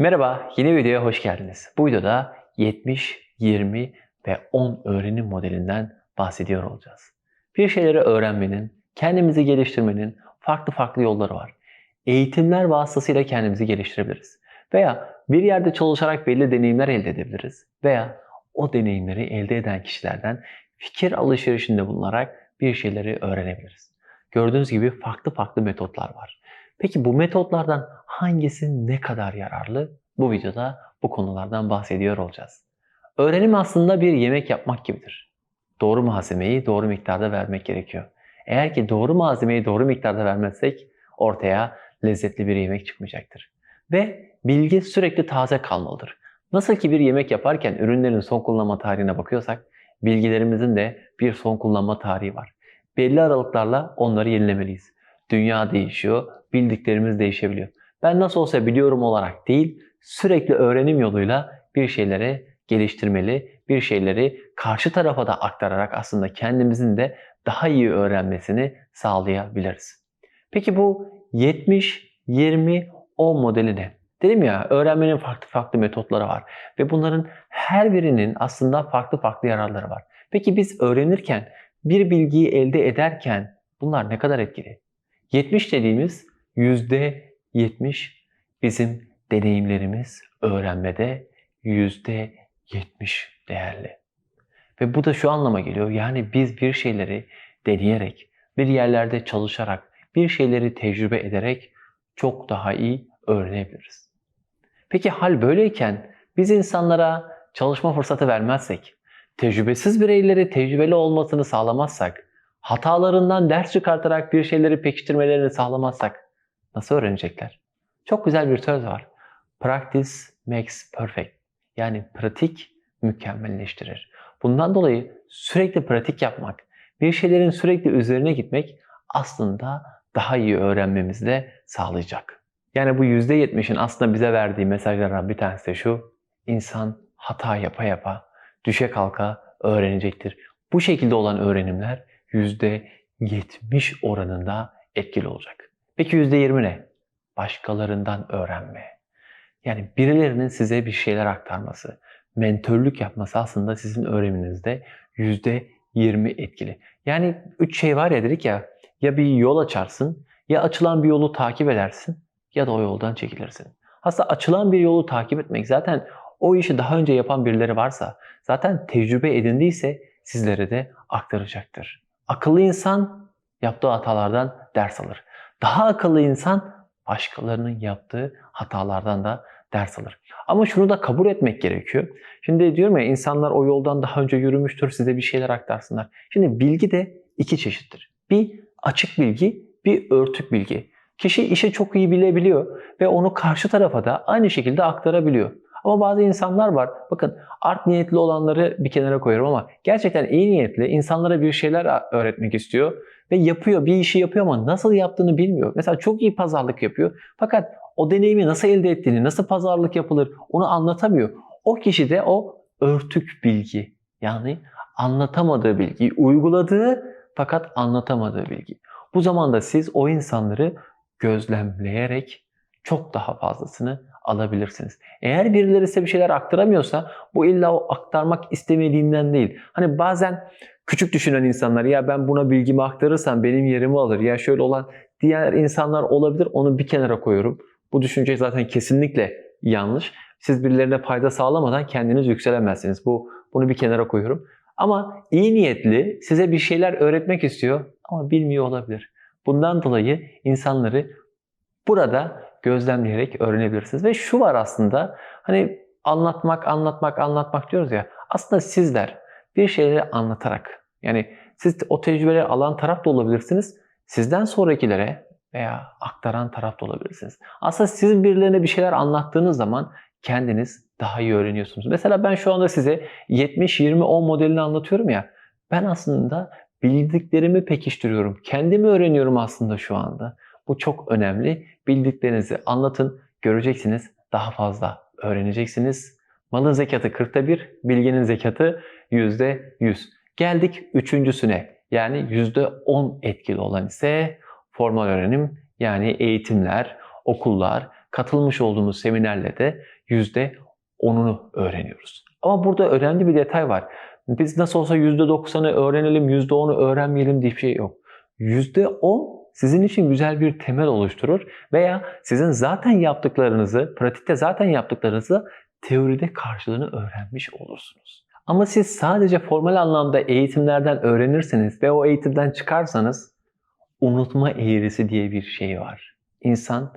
Merhaba, yeni videoya hoş geldiniz. Bu videoda 70, 20 ve 10 öğrenim modelinden bahsediyor olacağız. Bir şeyleri öğrenmenin, kendimizi geliştirmenin farklı farklı yolları var. Eğitimler vasıtasıyla kendimizi geliştirebiliriz. Veya bir yerde çalışarak belli deneyimler elde edebiliriz. Veya o deneyimleri elde eden kişilerden fikir alışverişinde bulunarak bir şeyleri öğrenebiliriz. Gördüğünüz gibi farklı farklı metotlar var. Peki bu metotlardan hangisi ne kadar yararlı? Bu videoda bu konulardan bahsediyor olacağız. Öğrenim aslında bir yemek yapmak gibidir. Doğru malzemeyi doğru miktarda vermek gerekiyor. Eğer ki doğru malzemeyi doğru miktarda vermezsek ortaya lezzetli bir yemek çıkmayacaktır. Ve bilgi sürekli taze kalmalıdır. Nasıl ki bir yemek yaparken ürünlerin son kullanma tarihine bakıyorsak, bilgilerimizin de bir son kullanma tarihi var. Belli aralıklarla onları yenilemeliyiz. Dünya değişiyor, bildiklerimiz değişebiliyor. Ben nasıl olsa biliyorum olarak değil, sürekli öğrenim yoluyla bir şeyleri geliştirmeli, bir şeyleri karşı tarafa da aktararak aslında kendimizin de daha iyi öğrenmesini sağlayabiliriz. Peki bu 70, 20, 10 modeli ne? Dedim ya öğrenmenin farklı farklı metotları var ve bunların her birinin aslında farklı farklı yararları var. Peki biz öğrenirken, bir bilgiyi elde ederken bunlar ne kadar etkili? 70 dediğimiz %70 bizim deneyimlerimiz öğrenmede %70 değerli. Ve bu da şu anlama geliyor. Yani biz bir şeyleri deneyerek, bir yerlerde çalışarak, bir şeyleri tecrübe ederek çok daha iyi öğrenebiliriz. Peki hal böyleyken biz insanlara çalışma fırsatı vermezsek, tecrübesiz bireyleri tecrübeli olmasını sağlamazsak, hatalarından ders çıkartarak bir şeyleri pekiştirmelerini sağlamazsak nasıl öğrenecekler? Çok güzel bir söz var. Practice makes perfect. Yani pratik mükemmelleştirir. Bundan dolayı sürekli pratik yapmak, bir şeylerin sürekli üzerine gitmek aslında daha iyi öğrenmemizi de sağlayacak. Yani bu %70'in aslında bize verdiği mesajlardan bir tanesi de şu. İnsan hata yapa yapa, düşe kalka öğrenecektir. Bu şekilde olan öğrenimler %70 oranında etkili olacak. Peki %20 ne? Başkalarından öğrenme. Yani birilerinin size bir şeyler aktarması, mentörlük yapması aslında sizin öğreniminizde %20 etkili. Yani üç şey var ya dedik ya, ya bir yol açarsın, ya açılan bir yolu takip edersin ya da o yoldan çekilirsin. Aslında açılan bir yolu takip etmek zaten o işi daha önce yapan birileri varsa, zaten tecrübe edindiyse sizlere de aktaracaktır. Akıllı insan yaptığı hatalardan ders alır. Daha akıllı insan başkalarının yaptığı hatalardan da ders alır. Ama şunu da kabul etmek gerekiyor. Şimdi diyorum ya insanlar o yoldan daha önce yürümüştür size bir şeyler aktarsınlar. Şimdi bilgi de iki çeşittir. Bir açık bilgi, bir örtük bilgi. Kişi işi çok iyi bilebiliyor ve onu karşı tarafa da aynı şekilde aktarabiliyor. Ama bazı insanlar var. Bakın art niyetli olanları bir kenara koyuyorum ama gerçekten iyi niyetli insanlara bir şeyler öğretmek istiyor ve yapıyor, bir işi yapıyor ama nasıl yaptığını bilmiyor. Mesela çok iyi pazarlık yapıyor fakat o deneyimi nasıl elde ettiğini, nasıl pazarlık yapılır onu anlatamıyor. O kişi de o örtük bilgi yani anlatamadığı bilgi, uyguladığı fakat anlatamadığı bilgi. Bu zamanda siz o insanları gözlemleyerek çok daha fazlasını alabilirsiniz. Eğer birileri size bir şeyler aktaramıyorsa bu illa o aktarmak istemediğinden değil. Hani bazen küçük düşünen insanlar ya ben buna bilgimi aktarırsam benim yerimi alır ya şöyle olan diğer insanlar olabilir onu bir kenara koyuyorum. Bu düşünce zaten kesinlikle yanlış. Siz birilerine fayda sağlamadan kendiniz yükselemezsiniz. Bu bunu bir kenara koyuyorum. Ama iyi niyetli size bir şeyler öğretmek istiyor ama bilmiyor olabilir. Bundan dolayı insanları burada gözlemleyerek öğrenebilirsiniz. Ve şu var aslında hani anlatmak, anlatmak, anlatmak diyoruz ya. Aslında sizler bir şeyleri anlatarak yani siz o tecrübeleri alan taraf da olabilirsiniz. Sizden sonrakilere veya aktaran taraf da olabilirsiniz. Aslında siz birilerine bir şeyler anlattığınız zaman kendiniz daha iyi öğreniyorsunuz. Mesela ben şu anda size 70-20-10 modelini anlatıyorum ya. Ben aslında bildiklerimi pekiştiriyorum. Kendimi öğreniyorum aslında şu anda. Bu çok önemli. Bildiklerinizi anlatın, göreceksiniz, daha fazla öğreneceksiniz. Malın zekatı 40'ta 1, bilginin zekatı %100. Geldik üçüncüsüne. Yani %10 etkili olan ise formal öğrenim yani eğitimler, okullar katılmış olduğumuz seminerle de %10'unu öğreniyoruz. Ama burada önemli bir detay var. Biz nasıl olsa %90'ı öğrenelim, %10'u öğrenmeyelim diye bir şey yok. %10 sizin için güzel bir temel oluşturur veya sizin zaten yaptıklarınızı, pratikte zaten yaptıklarınızı teoride karşılığını öğrenmiş olursunuz. Ama siz sadece formal anlamda eğitimlerden öğrenirseniz ve o eğitimden çıkarsanız unutma eğrisi diye bir şey var. İnsan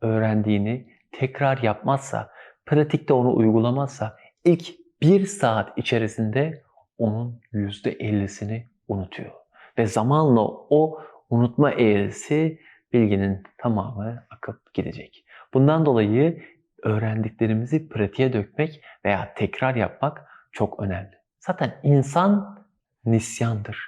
öğrendiğini tekrar yapmazsa, pratikte onu uygulamazsa ilk bir saat içerisinde onun %50'sini unutuyor. Ve zamanla o unutma eğrisi bilginin tamamı akıp gidecek. Bundan dolayı öğrendiklerimizi pratiğe dökmek veya tekrar yapmak çok önemli. Zaten insan nisyandır.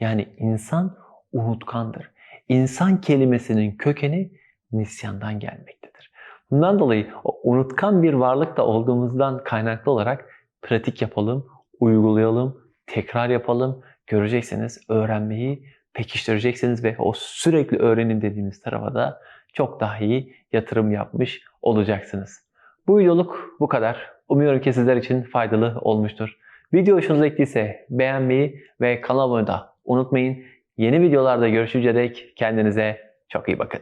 Yani insan unutkandır. İnsan kelimesinin kökeni nisyandan gelmektedir. Bundan dolayı o unutkan bir varlık da olduğumuzdan kaynaklı olarak pratik yapalım, uygulayalım, tekrar yapalım. Göreceksiniz öğrenmeyi pekiştireceksiniz ve o sürekli öğrenim dediğimiz tarafa da çok daha iyi yatırım yapmış olacaksınız. Bu videoluk bu kadar. Umuyorum ki sizler için faydalı olmuştur. Video hoşunuza gittiyse beğenmeyi ve kanala abone da unutmayın. Yeni videolarda görüşünceye dek kendinize çok iyi bakın.